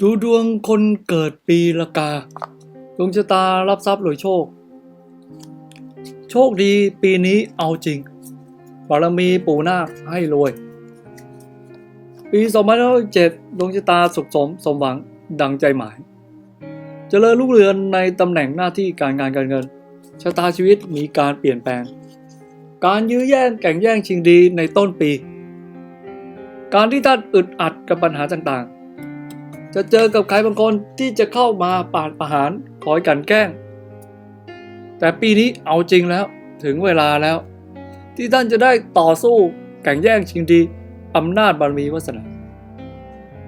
ดูดวงคนเกิดปีละกา ดวงชะตารับทรัพย์รวยโชค โชคดีปีนี้เอาจริง บารมีปู่นาคให้รวย ปี2507ดวงชะตาสุขสมสมหวังดังใจหมาย เจริญรุ่งเรืองในตำแหน่งหน้าที่การงานการเงิน ชะตาชีวิตมีการเปลี่ยนแปลง การยื้อแย่งแข่งแย่งชิงดีในต้นปี การที่ท่านอึดอัดกับปัญหาต่างๆ จะเจอกับใครบางคนที่จะเข้ามาปาดประหารคอยกันแกล้ง แต่ปีนี้เอาจริงแล้วถึงเวลาแล้ว ที่ท่านจะได้ต่อสู้แข่งแย่งชิงดีอำนาจบารมีวาสนา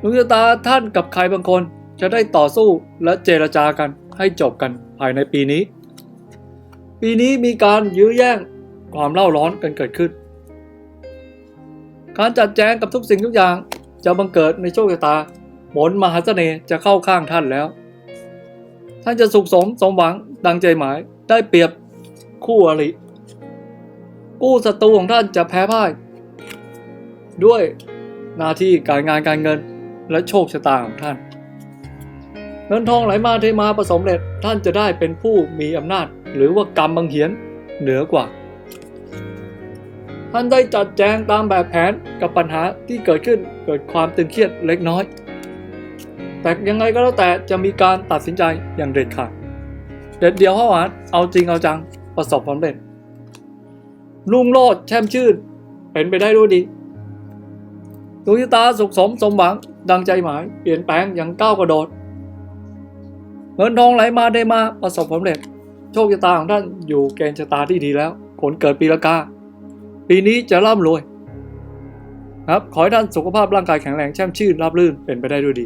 ดวงชะตาท่านกับใครบางคนจะได้ต่อสู้และเจรจากันให้จบกันภายในปีนี้ ปีนี้มีการยื้อแย่งความเล่าร้อนกันเกิดขึ้น การจัดแจงกับทุกสิ่งทุกอย่างจะบังเกิดในโชคชะตา ผลมหาเสน่ห์จะเข้าข้างท่านแล้ว ท่านจะสุขสมสมหวังดังใจหมาย ได้เปรียบคู่อริกู้ศัตรูของท่านจะแพ้พ่าย ด้วยหน้าที่การงานการเงินและโชคชะตาของท่าน เงินทองไหลมาเทมาประสมเร็จท่านจะได้เป็นผู้มีอำนาจ หรือว่ากรรมบังเหียนเหนือกว่า ท่านได้จัดแจงตามแบบแผนกับปัญหาที่เกิดขึ้นเกิดความตึงเครียดเล็กน้อย แต่ยังไงก็แล้วแต่จะมีการตัดสินใจอย่างเด็ดขาดเด็ดเดียวเข้าหวาเอาจริงเอาจังประสบความสำเร็จลุ่งโลดแช่มชื่น เป็นไปได้ด้วยดีดวงชะตาสุขสมสมหวังดังใจหมาย เปลี่ยนแปลงอย่างก้าวกระโดด เงินทองไหลมาได้มาประสบความสำเร็จ โชคชะตาของท่านอยู่เกณฑ์ชะตาที่ดีแล้วคนเกิดปีละกา ปีนี้จะร่ำรวยครับขอให้ท่านสุขภาพร่างกายแข็งแรงแช่มชื่นราบรื่นเป็นไปได้ด้วยดี